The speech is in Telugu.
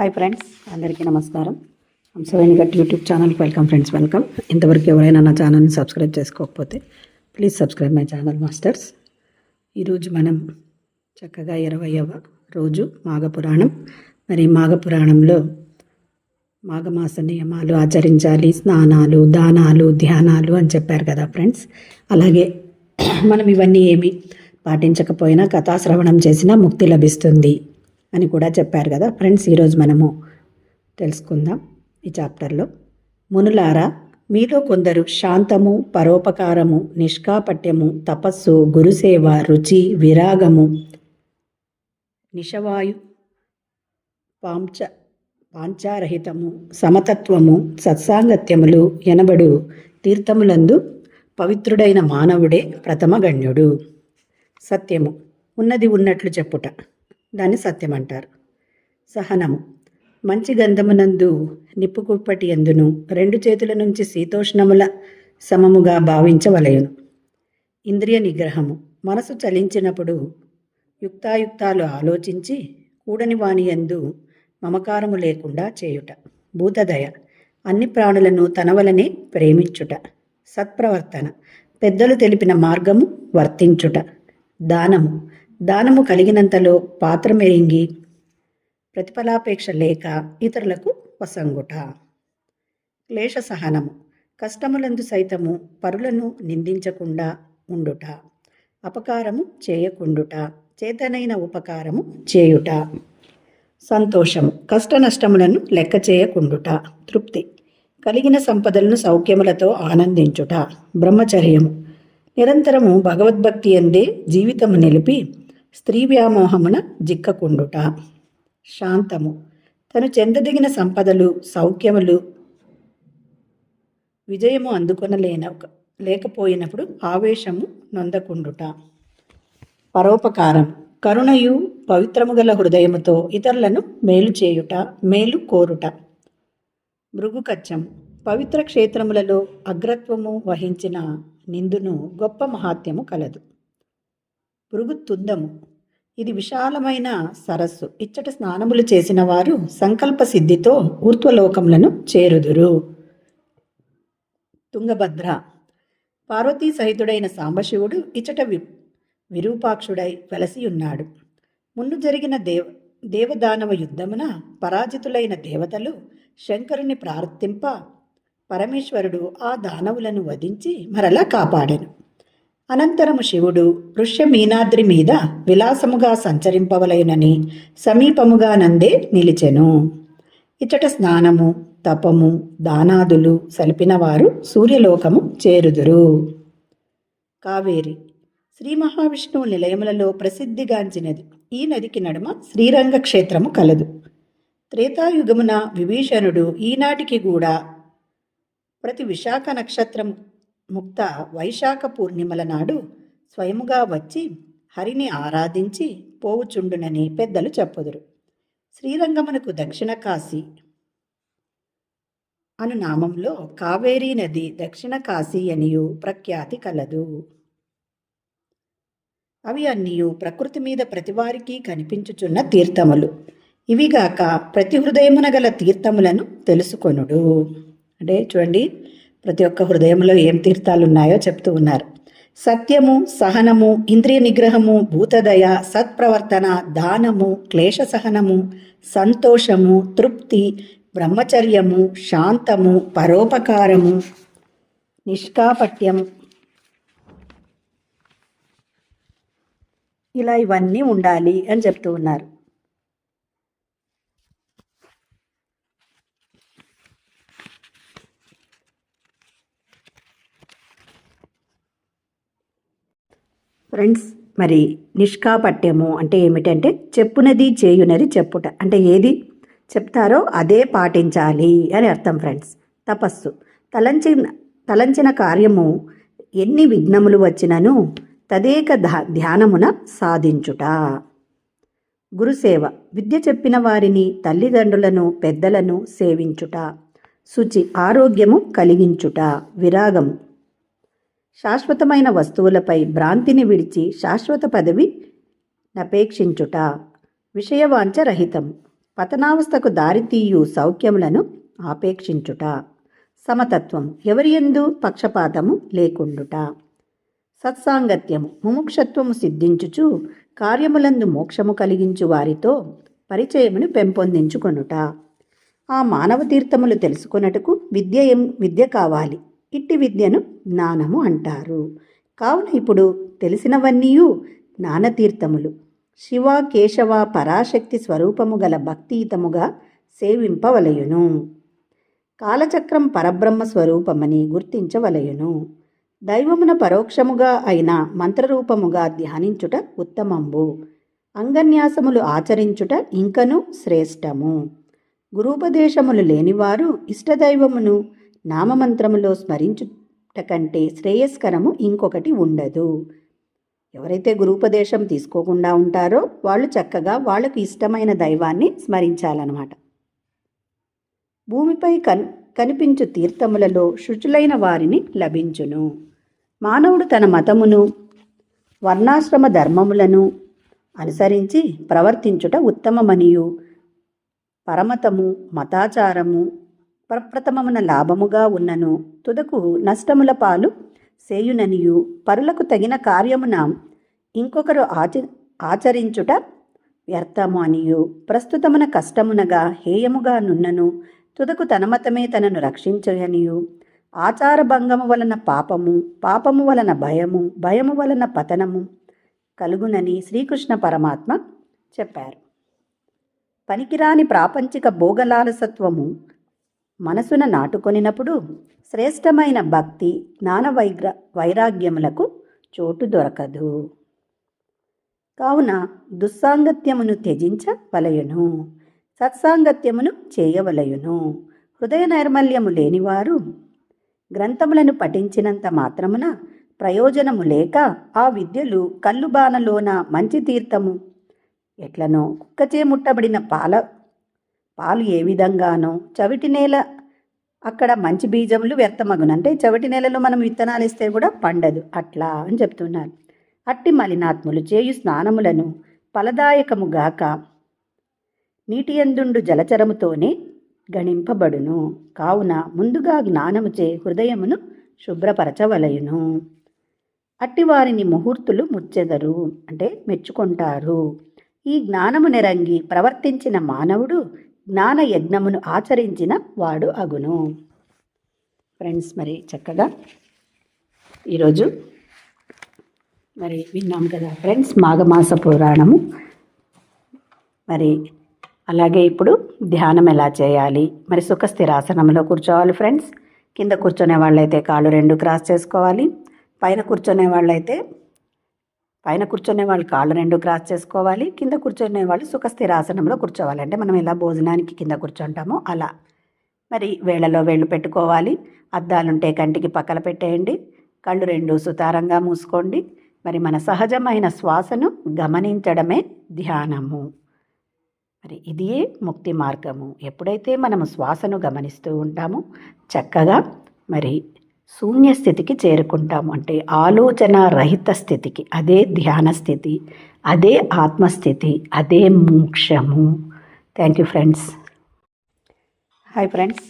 హాయ్ ఫ్రెండ్స్ అందరికీ నమస్కారం. హంసవేణి గట్ యూట్యూబ్ ఛానల్కి వెల్కమ్ ఫ్రెండ్స్ వెల్కమ్ ఇంతవరకు ఎవరైనా నా ఛానల్ని సబ్స్క్రైబ్ చేసుకోకపోతే please subscribe my channel masters ఈరోజు మనం చక్కగా ఇరవైవ రోజు మాఘపురాణం. మరి మాఘపురాణంలో మాఘమాస నియమాలు ఆచరించాలి స్నానాలు దానాలు ధ్యానాలు అని చెప్పారు కదా ఫ్రెండ్స్ అలాగే మనం ఇవన్నీ ఏమి పాటించకపోయినా కథాశ్రవణం చేసినా ముక్తి లభిస్తుంది. అని కూడా చెప్పారు కదా. ఫ్రెండ్స్ ఈరోజు మనము తెలుసుకుందాం ఈ చాప్టర్లో. మునులారా మీలో కొందరు శాంతము పరోపకారము నిష్కాపట్యము తపస్సు గురుసేవ రుచి విరాగము నిషవాయు పాంచ పాంచారహితము సమతత్వము సత్సాంగత్యములు ఎనబడు తీర్థములందు పవిత్రుడైన మానవుడే ప్రథమ గణ్యుడు. సత్యము. ఉన్నది ఉన్నట్లు చెప్పుట. దాన్ని సత్యం అంటారు సహనము. మంచి గంధమునందు నిప్పుకుప్పటి ఎందును రెండు చేతుల నుంచి శీతోష్ణముల సమముగా భావించవలయును ఇంద్రియ నిగ్రహము. మనసు చలించినప్పుడు యుక్తాయుక్తాలు ఆలోచించి కూడని వాణి ఎందు మమకారము లేకుండా చేయుట. భూతదయ. అన్ని ప్రాణులను తన వలనే ప్రేమించుట. సత్ప్రవర్తన. పెద్దలు తెలిపిన మార్గము వర్తించుట. దానము. దానము కలిగినంతలో పాత్ర మెరింగి ప్రతిఫలాపేక్ష లేక ఇతరులకు వసంగుట. క్లేశ సహనము కష్టములందు సైతము పరులను నిందించకుండా ఉండుట. అపకారము చేయకుండుట. చేతనైన ఉపకారము చేయుట. సంతోషము కష్ట నష్టములను లెక్క చేయకుండుట. తృప్తి కలిగిన సంపదలను సౌఖ్యములతో ఆనందించుట. బ్రహ్మచర్యము నిరంతరము భగవద్భక్తి అందే జీవితము నిలిపి స్త్రీ వ్యామోహమున జిక్కకుండుట. శాంతము. తను చెందదగిన సంపదలు సౌఖ్యములు విజయము అందుకొనలేన లేకపోయినప్పుడు ఆవేశము నొందకుండుట. పరోపకారం. కరుణయు పవిత్రము గల హృదయముతో ఇతరులను మేలు చేయుట మేలు కోరుట. మృగుకచ్చం పవిత్ర క్షేత్రములలో అగ్రత్వము వహించిన నిందును గొప్ప మహాత్యము కలదు. భృగుతుందము ఇది విశాలమైన సరస్సు. ఇచ్చట స్నానములు చేసిన వారు సంకల్ప సిద్ధితో ఊర్ధ్వలోకములను చేరుదురు. తుంగభద్ర. పార్వతీ సహితుడైన సాంబశివుడు ఇచ్చట వి విరూపాక్షుడై వెలసి ఉన్నాడు మున్ను జరిగిన దేవ దేవదానవ యుద్ధమున పరాజితులైన దేవతలు శంకరుని ప్రార్థింప పరమేశ్వరుడు ఆ దానవులను వధించి మరలా కాపాడెను. అనంతరము శివుడు వృష్యమీనాద్రి మీద విలాసముగా సంచరింపవలయునని సమీపముగా నందే నిలిచెను. ఇచ్చట స్నానము తపము దానాదులు సలిపినవారు సూర్యలోకము చేరుదురు. కావేరి శ్రీ మహావిష్ణువు నిలయములలో ప్రసిద్ధిగాంచినది. ఈ నదికి నడుమ శ్రీరంగ క్షేత్రము కలదు. త్రేతాయుగమున విభీషణుడు ఈనాటికి కూడా ప్రతి విశాఖ నక్షత్రం ముక్త వైశాఖ పూర్ణిమల నాడు స్వయముగా వచ్చి హరిని ఆరాధించి పోవుచుండునని పెద్దలు చెప్పుదురు. శ్రీరంగమునకు దక్షిణ కాశీ అను నామంలో కావేరీ నది దక్షిణ కాశీ అనియు ప్రఖ్యాతి కలదు. అవి అన్నియు ప్రకృతి మీద ప్రతివారికి కనిపించుచున్న తీర్థములు. ఇవిగాక ప్రతి హృదయమున గల తీర్థములను తెలుసుకొనుడు. అంటే చూడండి ప్రతి ఒక్క హృదయంలో ఏం తీర్థాలు ఉన్నాయో చెప్తూ ఉన్నారు. సత్యము సహనము ఇంద్రియ నిగ్రహము భూతదయ సత్ప్రవర్తన దానము క్లేశ సహనము సంతోషము తృప్తి బ్రహ్మచర్యము శాంతము పరోపకారము నిష్కాపట్యం. ఇలా ఇవన్నీ ఉండాలి అని చెప్తూ ఉన్నారు. ఫ్రెండ్స్ మరి నిష్కాపట్యము అంటే ఏమిటంటే చెప్పునది చేయునది చెప్పుట. అంటే ఏది? చెప్తారో అదే పాటించాలి అని అర్థం ఫ్రెండ్స్. తపస్సు. తలంచిన తలంచిన కార్యము ఎన్ని విఘ్నములు వచ్చినను తదేక ధ్యానమున సాధించుట. గురుసేవ. విద్య చెప్పిన వారిని తల్లిదండ్రులను పెద్దలను సేవించుట. శుచి ఆరోగ్యము కలిగించుట. విరాగము. శాశ్వతమైన వస్తువులపై భ్రాంతిని విడిచి శాశ్వత పదవి నపేక్షించుట. విషయవాంఛ రహితం పతనావస్థకు దారితీయు సౌఖ్యములను ఆపేక్షించుట. సమతత్వం. ఎవరి ఎందు పక్షపాతము లేకుండుట. సత్సాంగత్యము. ముముక్షత్వము సిద్ధించుచు కార్యములందు మోక్షము కలిగించు వారితో పరిచయమును పెంపొందించుకొనుట. ఆ మానవ తీర్థములు తెలుసుకొనుటకు విద్య విద్య కావాలి. ఇట్టి విద్యను జ్ఞానము అంటారు. కావున ఇప్పుడు తెలిసినవన్నీయు జ్ఞానతీర్థములు. శివ కేశవ పరాశక్తి స్వరూపము గల భక్తియుతముగా సేవింపవలయును. కాలచక్రం పరబ్రహ్మ స్వరూపమని గుర్తించవలయును. దైవమున పరోక్షముగా అయిన మంత్రరూపముగా ధ్యానించుట ఉత్తమంబు. అంగన్యాసములు ఆచరించుట ఇంకను శ్రేష్టము. గురూపదేశములు లేనివారు ఇష్టదైవమును నామమంత్రములో స్మరించుట కంటే శ్రేయస్కరము ఇంకొకటి ఉండదు. ఎవరైతే గురూపదేశం తీసుకోకుండా ఉంటారో వాళ్ళు చక్కగా వాళ్ళకు ఇష్టమైన దైవాన్ని స్మరించాలన్నమాట. భూమిపై కన్ కనిపించు తీర్థములలో శుచులైన వారిని లభించును. మానవుడు తన మతమును వర్ణాశ్రమ ధర్మములను అనుసరించి ప్రవర్తించుట ఉత్తమమనియు. పరమతము మతాచారము ప్రప్రథమమున లాభముగా ఉన్నను. తుదకు నష్టముల పాలు సేయుననియు. పరులకు తగిన కార్యమున ఇంకొకరు ఆచ ఆచరించుట వ్యర్థము అనియు. ప్రస్తుతమున కష్టమునగా హేయముగా నున్నను. తుదకు తనమతమే తనను రక్షించయనియు ఆచారభంగము వలన పాపము పాపము వలన భయము భయము వలన పతనము కలుగునని శ్రీకృష్ణ పరమాత్మ చెప్పారు. పనికిరాని ప్రాపంచిక భోగలాలసత్వము మనసున నాటుకొనినప్పుడు శ్రేష్టమైన భక్తి జ్ఞాన వైగ్ర వైరాగ్యములకు చోటు దొరకదు. కావున దుస్సాంగత్యమును త్యజించవలయును సత్సాంగత్యమును చేయవలయును. హృదయ నైర్మల్యము లేనివారు గ్రంథములను పఠించినంత మాత్రమున ప్రయోజనము లేక ఆ విద్యలు కల్లుబానలోన మంచి తీర్థము ఎట్లనో కుక్కచే ముట్టబడిన పాల పాలు ఏ విధంగానో చవిటి నేల అక్కడ మంచి బీజములు వ్యర్థమగును. అంటే చవిటి నేలలో మనం విత్తనాలు ఇస్తే కూడా పండదు. అట్లా అని చెప్తున్నారు. అట్టి మలినాత్ములు చేయు స్నానములను ఫలదాయకముగాక నీటి ఎందుండు జలచరముతోనే గణింపబడును. కావున ముందుగా జ్ఞానముచే హృదయమును శుభ్రపరచవలయును. అట్టి వారిని ముహూర్తులు ముచ్చెదరు. అంటే మెచ్చుకుంటారు. ఈ జ్ఞానము నెరంగి ప్రవర్తించిన మానవుడు జ్ఞాన యజ్ఞమును ఆచరించిన వాడు అగును. ఫ్రెండ్స్ మరి చక్కగా ఈరోజు మరి విన్నాం కదా ఫ్రెండ్స్ మాఘమాస పురాణము. మరి అలాగే ఇప్పుడు ధ్యానం ఎలా చేయాలి? మరి సుఖ స్థిరాసనంలో కూర్చోవాలి ఫ్రెండ్స్ కింద కూర్చునే వాళ్ళైతే కాళ్ళు రెండు క్రాస్ చేసుకోవాలి. పైన కూర్చునే వాళ్ళైతే పైన కూర్చునే వాళ్ళు కాళ్ళు రెండు క్రాస్ చేసుకోవాలి కింద కూర్చునే వాళ్ళు సుఖస్థిరాసనంలో కూర్చోవాలి. అంటే మనం ఎలా భోజనానికి కింద కూర్చుంటామో అలా. మరి వేళలో వేళ్ళు పెట్టుకోవాలి అద్దాలుంటే కంటికి పక్కల పెట్టేయండి కళ్ళు రెండు సుతారంగా మూసుకోండి. మరి మన సహజమైన శ్వాసను గమనించడమే ధ్యానము. మరి ఇదియే ముక్తి మార్గము. ఎప్పుడైతే మనము శ్వాసను గమనిస్తూ ఉంటామో చక్కగా మరి శూన్య స్థితికి చేరుకుంటాము అంటే ఆలోచన రహిత స్థితికి అదే ధ్యాన స్థితి అదే ఆత్మస్థితి అదే మోక్షము. Thank you friends hi friends